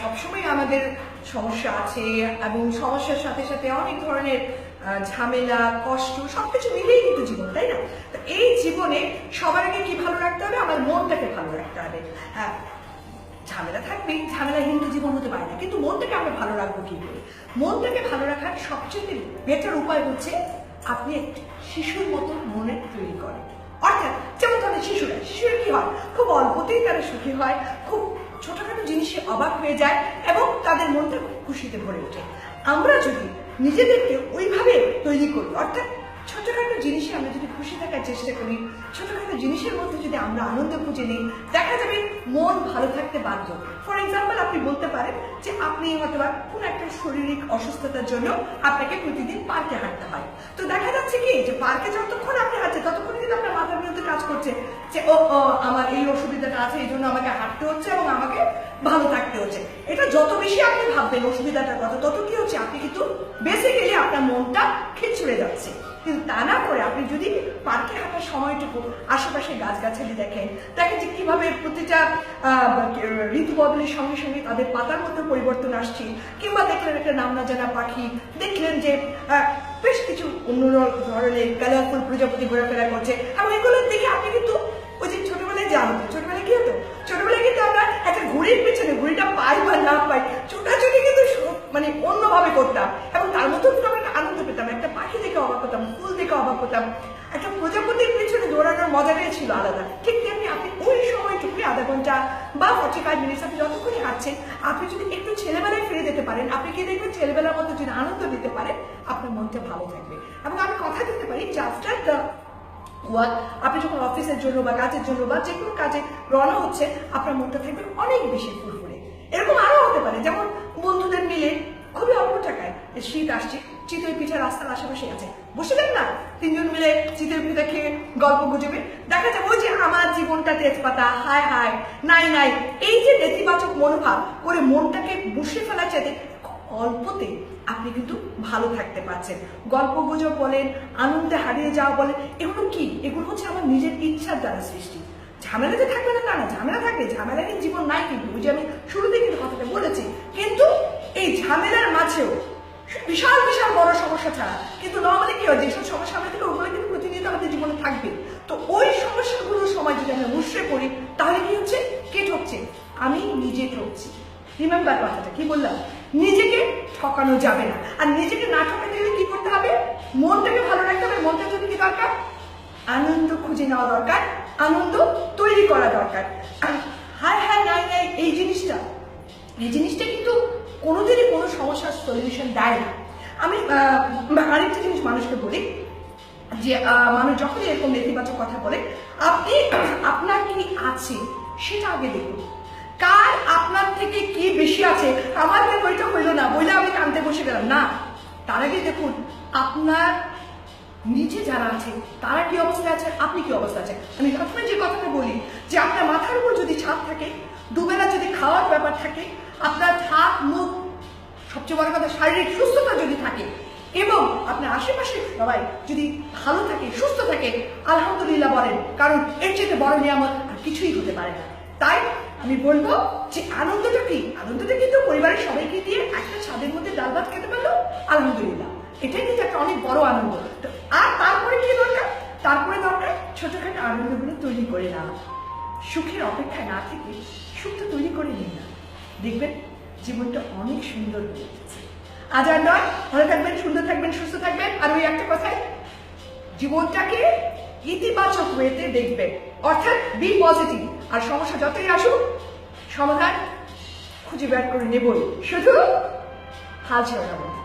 সবসময় আমাদের সমস্যা আছে এবং সমস্যার সাথে সাথে অনেক ধরনের ঝামেলা, কষ্ট, সবকিছু মিলেই কিন্তু জীবন, তাই না? তো এই জীবনে সবার আগে কি ভালো রাখতে হবে? আমার মনটাকে ভালো রাখতে হবে। হ্যাঁ ঝামেলা থাকবে ঝামেলা হিন্দু জীবন হতে পারে না, কিন্তু মনটাকে আমরা ভালো রাখব কি করে? মনটাকে ভালো রাখার সবচেয়ে বেটার উপায় হচ্ছে আপনি শিশুর মতো মনে তৈরি করেন। অর্থাৎ যেমন ধরেন শিশুরা শিশুরা কি হয়? খুব অল্পতেই তারা সুখী হয়, খুব ছোটখাটো জিনিসে অবাক হয়ে যায় এবং তাদের মনটা খুব খুশিতে ভরে ওঠে। আমরা যদি নিজেদেরকে ওইভাবে তৈরি করি, অর্থাৎ ছোটখাটো জিনিসে আমরা যদি খুশি থাকার চেষ্টা করি ছোটখাটো জিনিসের মধ্যে যদি আমরা আনন্দ খুঁজে নিই দেখা যাবে মন ভালো থাকতে বাধ্য। ফর এক্সাম্পল আপনি বলতে পারেন যে আপনি হয়তো কোনো একটা শারীরিক অসুস্থতার জন্য আপনাকে প্রতিদিন পার্কে হাঁটতে হয়। তো দেখা যাচ্ছে কি যে পার্কে যতক্ষণ আপনি হাঁটছেন ততক্ষণ কিন্তু আপনার মাথার বিরুদ্ধে কাজ করছে যে ও, আমার এই অসুবিধাটা আছে এই জন্য আমাকে হাঁটতে হচ্ছে এবং আমাকে ভালো থাকতে হচ্ছে। এটা যত বেশি আপনি ভাববেন অসুবিধাটার কথা তত কি হচ্ছে আপনি কিন্তু বেসিক্যালি আপনার মনটা খিচুড়ে যাচ্ছে। কিন্তু তা না করে আপনি যদি পার্কে হাঁটার সময়টুকু আশেপাশে গাছগাছালি দেখেন দেখেন যে কীভাবে প্রতিটা ঋতু বদলের সঙ্গে সঙ্গে তাদের পাতার মধ্যে পরিবর্তন আসছে, কিংবা দেখলেন একটা নাম না জানা পাখি, দেখলেন যে বেশ কিছু অন্য ধরনের কালারফুল প্রজাপতি ঘোরাফেরা করছে। এবং এগুলো দেখে আপনি কিন্তু ওই যে ছোটবেলায় যা হতো ছোটবেলায় কি হতো? ছোটবেলায় কিন্তু আমরা একটা ঘুড়ির পেছনে ঘুড়িটা পাই বা না পাই ছোটাছুটি কিন্তু সব- মানে অন্যভাবে করতাম এবং তার মধ্যেও কিন্তু আমরা একটা আনন্দ পেতাম একটা পাখি দেখে অবাক ফুল অবাক হতাম। একটা প্রজাপতির পেছনে দৌড়ানোর মজাটাই ছিল আলাদা। ঠিক তেমনি আপনি ওই সময়টুকু আধা ঘণ্টা বা ফর্টি ফাইভ মিনিটস আপনি যতক্ষণই হাঁটছেন, আপনি যদি একটু ছেলেবেলায় ফিরে যেতে পারেন, আপনি কি দেখবেন ছেলেবেলার মতো যদি আনন্দ দিতে পারেন, আপনার মনটা ভালো থাকবে। এবং আমি কথা দিতে পারি যে আফটার দ্য ওয়ার্ক আপনি যখন অফিসের জন্য বা কাজের জন্য বা যে কোনো কাজে রওনা হচ্ছে আপনার মনটা থাকবে অনেক বেশি ফুরফুরে। এরকম আরও হতে পারে, যেমন বন্ধুদের মিলে খুবই অল্প টাকায় শীত আসছে, চিতই পিঠা রাস্তার আশেপাশে আছে। মিলে চিতই পিঠা খেয়ে গল্প গুজবে। দেখা যাবে ওই যে আমার জীবনটা তেজপাতা, হায় হায়, নাই নাই। এই যে নেতিবাচক মনোভাব করে মনটাকে বসে ফেলা চাইতে অল্পতে আপনি কিন্তু ভালো থাকতে পারছেন। গল্প গুজব বলেন, আনন্দে হারিয়ে যাওয়া বলেন, এগুলো কি? এগুলো হচ্ছে আমার নিজের ইচ্ছার দ্বারা সৃষ্টি। ঝামেলা যে থাকবে না তা না, ঝামেলা থাকবে। ঝামেলারই জীবন নাই কিন্তু, ওই যে আমি শুরুতে কিন্তু কথাটা বলেছি। কিন্তু এই ঝামেলার মাঝেও বিশাল বিশাল বড় সমস্যা ছাড়া। কিন্তু নর্মালি কি হয় যেসব সমস্যা থেকে ওগুলো কিন্তু প্রতিনিয়ত আমাদের জীবনে থাকবে। তো ওই সমস্যাগুলোর সময় যদি আমরা মুশড়ে পড়ি, তাহলে কি হচ্ছে? কে ঠকছে? আমি নিজে ঠকছি। রিমেম্বার কথাটা, কি বললাম? নিজেকে ঠকানো যাবে না। আর নিজেকে না ঠকাতে গেলে কি করতে হবে? মনটাকে ভালো রাখতে হবে। মনটা যদি কি দরকার? আনন্দ খুঁজে নেওয়া দরকার। আনন্দ তৈরি করা দরকার। আর হায় হায়, নাই নাই, এই জিনিসটা। এই জিনিসটা কিন্তু কোনোদিনই কোনো সমস্যার সলিউশন দেয় না। আমি আরেকটা জিনিস মানুষকে বলি, যে মানুষ যখনই এরকম নেতিবাচক কথা বলে, আপনি, আপনার কি আছে সেটা আগে দেখুন। কার আপনার থেকে কি বেশি আছে? আমার ওইটা হইল না? বইলে আমি কানতে বসে গেলাম। না, তার আগে দেখুন, আপনার নিচে যারা আছে, তারা কি অবস্থায় আছে? আপনি কি অবস্থায় আছে আমি সবসময় যে কথাটা বলি, যে আপনার মাথার উপর যদি ছাদ থাকে, দুবেলা যদি খাওয়ার ব্যাপার থাকে, আপনার হাত মুখ, সবচেয়ে বড় কথা শারীরিক সুস্থতা যদি থাকে, এবং আপনার আশেপাশে সবাই যদি ভালো থাকে, সুস্থ থাকে, আলহামদুলিল্লাহ বলেন, কারণ এর চেয়ে বড় নিয়ামত আর কিছুই হতে পারে না। তাই আমি বলব যে আনন্দটা কি? আনন্দটা কিন্তু পরিবারের সবাইকে দিয়ে একটা ছাদের মধ্যে ডাল ভাত খেতে পারল আলহামদুলিল্লাহ এটাই কিন্তু একটা অনেক বড় আনন্দ তো আর তারপরে কি দরকার তারপরে দরকার ছোটখাটো আনন্দগুলো তৈরি করে না। সুখের অপেক্ষায় না থেকে সুখটা তৈরি করে নিন না। দেখবেন জীবনটা অনেক সুন্দর হয়ে উঠেছে আজ আর নয়। ভালো থাকবেন, সুন্দর থাকবেন, সুস্থ থাকবেন। আর ওই একটা কথাই, জীবনটাকে ইতিবাচক ওয়েতে দেখবেন। অর্থাৎ বি পজিটিভ আর সমস্যা যতই আসুক, সমাধান খুঁজে বের করে নেবই। শুধু হাল ছেড়ে